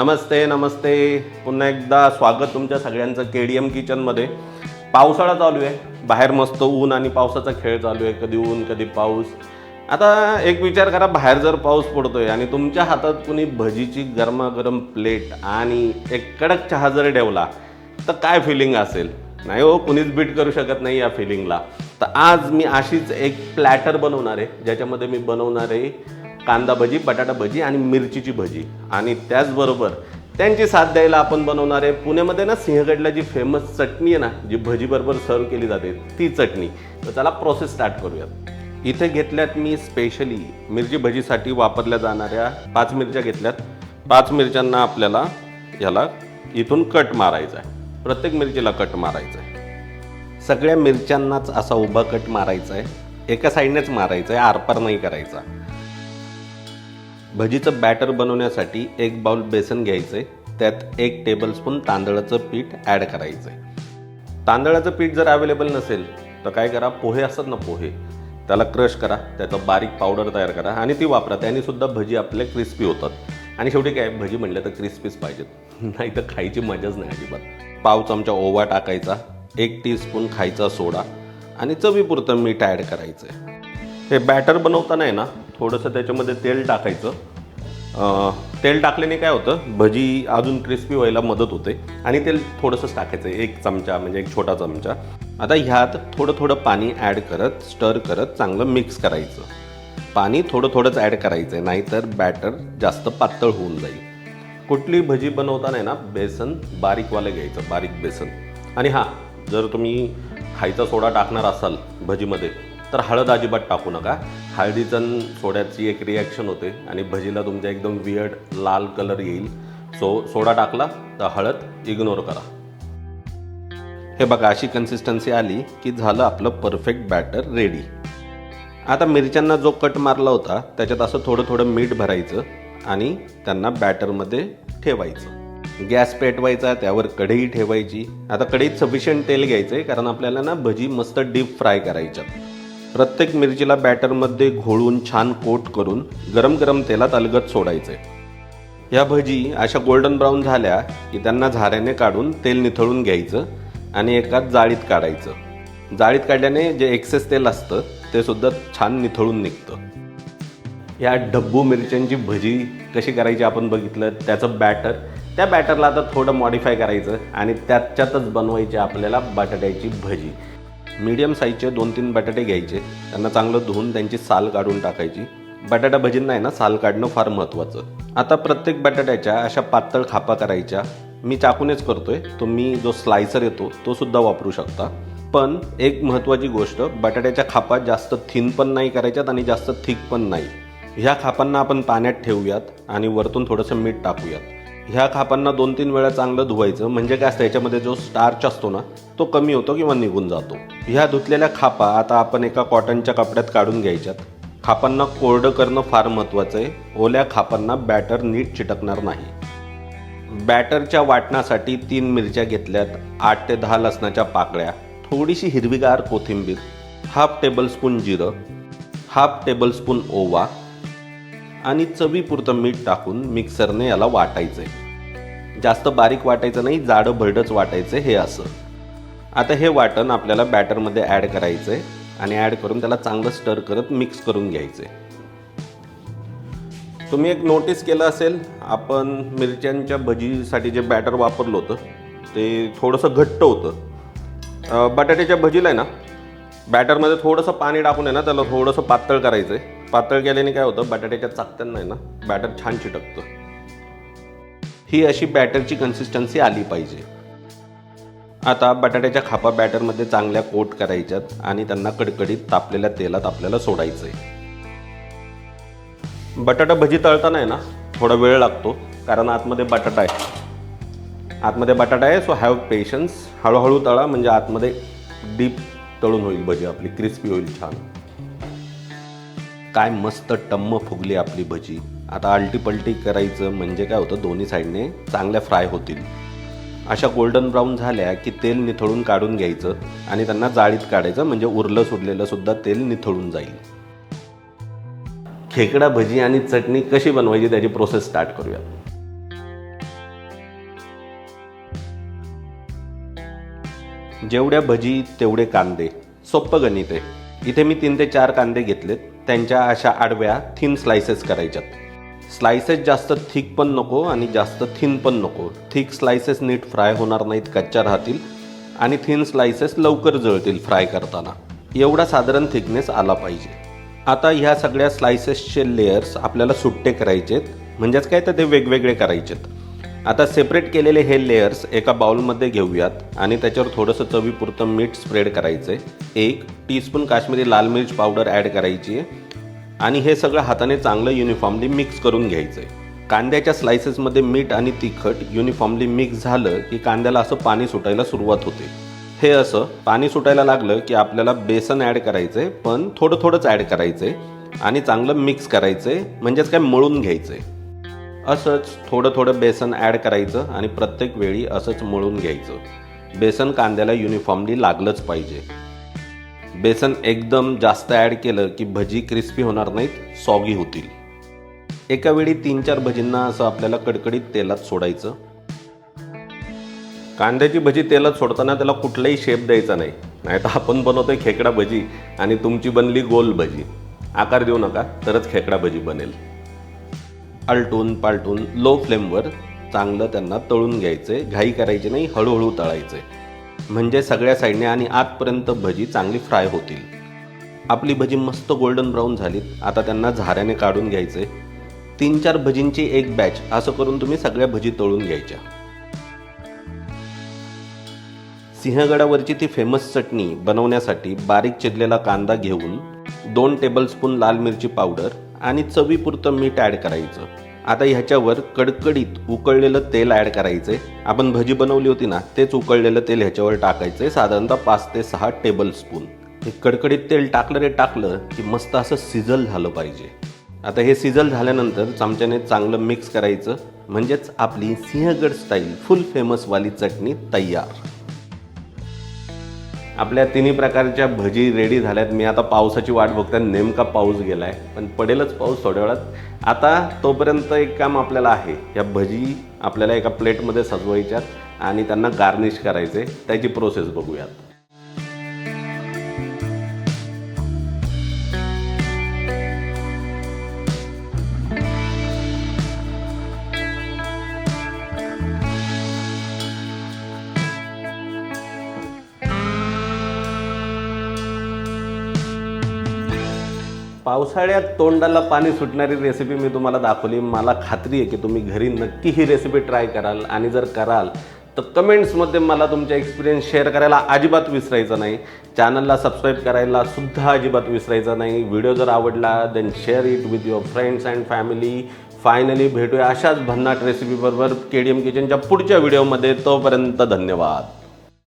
नमस्ते नमस्ते. पुन्हा एकदा स्वागत तुमच्या सगळ्यांचं के डी एम किचनमध्ये पावसाळा चालू आहे. बाहेर मस्त ऊन आणि पावसाचा खेळ चालू आहे. कधी ऊन कधी पाऊस. आता एक विचार करा बाहेर जर पाऊस पडतोय आणि तुमच्या हातात कुणी भजीची गरमागरम प्लेट आणि एक कडक चहा जर ठेवला तर काय फिलिंग असेल? नाही हो कुणीच बीट करू शकत नाही या फिलिंगला तर आज मी अशीच एक प्लॅटर बनवणार आहे ज्याच्यामध्ये मी बनवणार आहे कांदा भजी बटाटा भजी आणि मिरचीची भजी. आणि त्याचबरोबर त्यांची साथ द्यायला आपण बनवणार आहे पुण्यामध्ये ना सिंहगडला जी फेमस चटणी आहे ना जी भजीबरोबर सर्व केली जाते ती चटणी. तर चला प्रोसेस स्टार्ट करूयात. इथे घेतल्यात मी स्पेशली मिरची भजीसाठी वापरल्या जाणाऱ्या पाच मिरच्या घेतल्यात. पाच मिरच्यांना आपल्याला याला इथून कट मारायचा आहे. प्रत्येक मिरचीला कट मारायचा आहे. सगळ्या मिरच्यांनाच असा उभा कट मारायचा आहे. एका साईडनेच मारायचा आहे. आरपार नाही करायचा. भजीचं बॅटर बनवण्यासाठी एक बाउल बेसन घ्यायचं आहे त्यात एक टेबलस्पून तांदळाचं पीठ ॲड करायचं आहे तांदळाचं पीठ जर अवेलेबल नसेल तर काय करा पोहे असतात ना पोहे त्याला क्रश करा त्याचं बारीक पावडर तयार करा आणि ती वापरा. त्यानेसुद्धा भजी आपले क्रिस्पी होतात. आणि शेवटी काय भजी म्हणलं तर क्रिस्पीच पाहिजेत. नाही तर खायची मजाच नाही अजिबात. पाव चमचा ओवा टाकायचा एक टीस्पून खायचा सोडा आणि चवीपुरतं मीठ ॲड करायचं आहे हे बॅटर बनवताना आहे ना थोडंसं त्याच्यामध्ये तेल टाकायचं. तेल टाकल्याने काय होतं भजी अजून क्रिस्पी व्हायला मदत होते. आणि तेल थोडंसंच टाकायचं एक चमचा म्हणजे एक छोटा चमचा. आता ह्यात थोडं थोडं पाणी ॲड करत स्टर करत चांगलं मिक्स करायचं. पाणी थोडं थोडंच ॲड करायचं आहे नाहीतर बॅटर जास्त पातळ होऊन जाईल. कुठली भजी बनवताना आहे ना बेसन बारीकवालं घ्यायचं बारीक बेसन. आणि हां जर तुम्ही खायचा सोडा टाकणार असाल भजीमध्ये तर हळद अजिबात टाकू नका. हळदीचं सोड्याची एक रिॲक्शन होते आणि भजीला तुमच्या एकदम वियर्ड लाल कलर येईल. सो सोडा टाकला तर हळद इग्नोर करा. हे बघा अशी कन्सिस्टन्सी आली की झालं आपलं परफेक्ट बॅटर रेडी आता मिरच्यांना जो कट मारला होता त्याच्यात असं थोडं थोडं मीठ भरायचं आणि त्यांना बॅटरमध्ये ठेवायचं. गॅस पेटवायचा त्यावर कढई ठेवायची. आता कढईत सफिशियंट तेल घ्यायचं आहे कारण आपल्याला ना भजी मस्त डीप फ्राय करायच्या प्रत्येक मिरचीला बॅटरमध्ये घोळून छान कोट करून गरम गरम तेलात अलगत सोडायचं. ह्या भजी अशा गोल्डन ब्राऊन झाल्या की त्यांना झाऱ्याने काढून तेल निथळून घ्यायचं आणि एका जाळीत काढायचं. जाळीत काढल्याने जे एक्सेस तेल असतं ते सुद्धा छान निथळून निघतं. या डब्बू मिरच्यांची भजी कशी करायची आपण बघितलं त्याचं बॅटर त्या बॅटरला आता थोडं मॉडिफाय करायचं आणि त्याच्यातच बनवायची आपल्याला बटाट्याची भजी. मीडियम साईजचे दोन तीन बटाटे घ्यायचे त्यांना चांगलं धुवून त्यांची साल काढून टाकायची. बटाटा भजींना आहे ना साल काढणं फार महत्त्वाचं आता प्रत्येक बटाट्याच्या अशा पातळ खापा करायच्या. मी चाकूनेच करतोय तुम्ही जो स्लायसर येतो तो सुद्धा वापरू शकता. पण एक महत्त्वाची गोष्ट बटाट्याच्या खापा जास्त थिन पण नाही करायच्यात आणि जास्त थिक पण नाही. ह्या खापांना आपण पाण्यात ठेवूयात आणि वरतून थोडंसं मीठ टाकूयात. ह्या खापांना दोन तीन वेळा चांगलं धुवायचं. म्हणजे काय असतं याच्यामध्ये जो स्टार्च असतो ना तो कमी होतो किंवा निघून जातो. ह्या धुतलेल्या खापा आता आपण एका कॉटनच्या कपड्यात काढून घ्यायच्यात. खापांना कोरडं करणं फार महत्त्वाचं आहे. ओल्या खापांना बॅटर नीट चिटकणार नाही. बॅटरच्या वाटण्यासाठी तीन मिरच्या घेतल्यात आठ ते दहा लसणाच्या पाकळ्या थोडीशी हिरवीगार कोथिंबीर हाफ टेबलस्पून जिरं हाफ टेबलस्पून ओवा आणि चवीपुरतं मीठ टाकून मिक्सरने याला वाटायचं आहे जास्त बारीक वाटायचं नाही जाडं भरडच वाटायचं हे असं. आता हे वाटण आपल्याला बॅटरमध्ये ॲड करायचं आहे आणि ॲड करून त्याला चांगलं स्टर करत मिक्स करून घ्यायचं आहे तुम्ही एक नोटीस केलं असेल आपण मिरच्यांच्या भजीसाठी जे बॅटर वापरलं होतं ते थोडंसं घट्ट होतं. बटाट्याच्या भजीला आहे ना बॅटरमध्ये थोडंसं पाणी टाकून आहे ना त्याला थोडंसं पातळ करायचं आहे पातळ केल्याने काय होतं बटाट्याच्या चाकत्यांना आहे ना बॅटर छान चिटकतं. ही अशी बॅटरची कन्सिस्टन्सी आली पाहिजे. आता बटाट्याच्या खापा बॅटरमध्ये चांगल्या कोट करायच्यात आणि त्यांना कडकडीत तापलेल्या तेलात आपल्याला सोडायचं आहे बटाटा भजी तळताना आहे ना थोडा वेळ लागतो कारण आतमध्ये बटाटा आहे. आतमध्ये बटाटा आहे सो हॅव पेशन्स हळूहळू तळा म्हणजे आतमध्ये डीप तळून होईल भजी आपली क्रिस्पी होईल छान. काय मस्त टम्म फुगली आपली भजी. आता आलटी करायचं म्हणजे काय होतं दोन्ही साईडने चांगल्या फ्राय होतील. अशा गोल्डन ब्राऊन झाल्या की तेल निथळून काढून घ्यायचं आणि त्यांना जाळीत काढायचं म्हणजे उरलं सुरलेलं सुद्धा तेल निथळून जाईल. खेकडा भजी आणि चटणी कशी बनवायची त्याची प्रोसेस स्टार्ट करूया जेवढ्या भजी तेवढे कांदे. सोप्पं गणित आहे. इथे मी तीन ते चार कांदे घेतलेत. त्यांच्या अशा आडव्या थिन स्लायसेस करायच्यात. स्लायसेस जास्त थिक पण नको आणि जास्त थिन पण नको. थिक स्लायसेस नीट फ्राय होणार नाहीत कच्च्या राहतील. आणि थिन स्लायसेस लवकर जळतील फ्राय करताना. एवढा साधारण थिकनेस आला पाहिजे. आता ह्या सगळ्या स्लायसेसचे लेयर्स आपल्याला सुट्टे करायचेत. म्हणजेच काय तर ते वेगवेगळे करायचेत. आता सेपरेट केलेले हे लेयर्स एका बाउलमध्ये घेऊयात आणि त्याच्यावर थोडंसं चवीपुरतं मीठ स्प्रेड करायचं आहे एक टीस्पून काश्मीरी लाल मिर्च पावडर ॲड करायची आहे. आणि हे सगळं हाताने चांगलं युनिफॉर्मली मिक्स करून घ्यायचं आहे कांद्याच्या स्लायसेसमध्ये मीठ आणि तिखट युनिफॉर्मली मिक्स झालं की कांद्याला असं पाणी सुटायला सुरुवात होते. हे असं पाणी सुटायला लागलं की आपल्याला बेसन ॲड करायचं आहे पण थोडं थोडंच ॲड करायचं आहे आणि चांगलं मिक्स करायचं आहे म्हणजेच काय मळून घ्यायचं आहे असंच थोडं थोडं बेसन ॲड करायचं आणि प्रत्येक वेळी असंच मळून घ्यायचं. बेसन कांद्याला युनिफॉर्मली लागलंच पाहिजे. बेसन एकदम जास्त ॲड केलं की भजी क्रिस्पी होणार नाहीत सॉगी होतील. एका वेळी तीन चार भजींना असं आपल्याला कडकडीत तेलात सोडायचं. कांद्याची भजी तेलात सोडताना त्याला कुठलाही शेप द्यायचा नाही. नाही तर आपण बनवतोय खेकडा भजी आणि तुमची बनली गोल भजी. आकार देऊ नका तरच खेकडा भजी बनेल. आलटून पालटून लो फ्लेमवर चांगलं त्यांना तळून घ्यायचे घाई करायची नाही हळूहळू तळायचे. म्हणजे सगळ्या साईडने आणि आतपर्यंत भजी चांगली फ्राय होतील. आपली भजी मस्त गोल्डन ब्राऊन झालीत आता त्यांना झाऱ्याने काढून घ्यायचे. तीन चार भजींची एक बॅच असं करून तुम्ही सगळ्या भजी तळून घ्यायच्या. सिंहगडावरची ती फेमस चटणी बनवण्यासाठी बारीक चिरलेला कांदा घेऊन दोन टेबलस्पून लाल मिरची पावडर आणि चवीपुरतं मीठ ॲड करायचं. आता ह्याच्यावर कडकडीत उकळलेलं तेल ॲड करायचे आपण भजी बनवली होती ना तेच उकळलेलं तेल ह्याच्यावर टाकायचंय. साधारणतः पाच ते सहा टेबल स्पून हे कडकडीत तेल टाकलं रे टाकलं की मस्त असं सिझल झालं पाहिजे. आता हे सिझल झाल्यानंतर चमच्याने चांगलं मिक्स करायचं. म्हणजेच आपली सिंहगड स्टाईल फुल फेमसवाली चटणी तयार. आपल्या तिन्ही प्रकारच्या भजी रेडी झाल्यात. मी आता पावसाची वाट बघताय. नेमका पाऊस गेला आहे पण पडेलच पाऊस थोड्या वेळात. आता तोपर्यंत एक काम आपल्याला आहे. या भजी आपल्याला एका प्लेटमध्ये सजवायच्यात आणि त्यांना गार्निश करायचे त्याची प्रोसेस बघूयात. पावसाळ्यात तोंडाला पाणी सुटणारी रेसिपी मी तुम्हाला दाखवली. मला खात्री आहे की तुम्ही घरी नक्की ही रेसिपी ट्राय कराल आणि जर कराल तर कमेंट्समध्ये मला तुमचा एक्सपिरियन्स शेअर करायला अजिबात विसरायचं नाही. चॅनलला सबस्क्राईब करायला सुद्धा अजिबात विसरायचं नाही. व्हिडिओ जर आवडला then share it with your friends and family finally भेटूया अशाच भन्नाट रेसिपीबरोबर के डी एम किचनच्या पुढच्या व्हिडिओमध्ये तोपर्यंत धन्यवाद.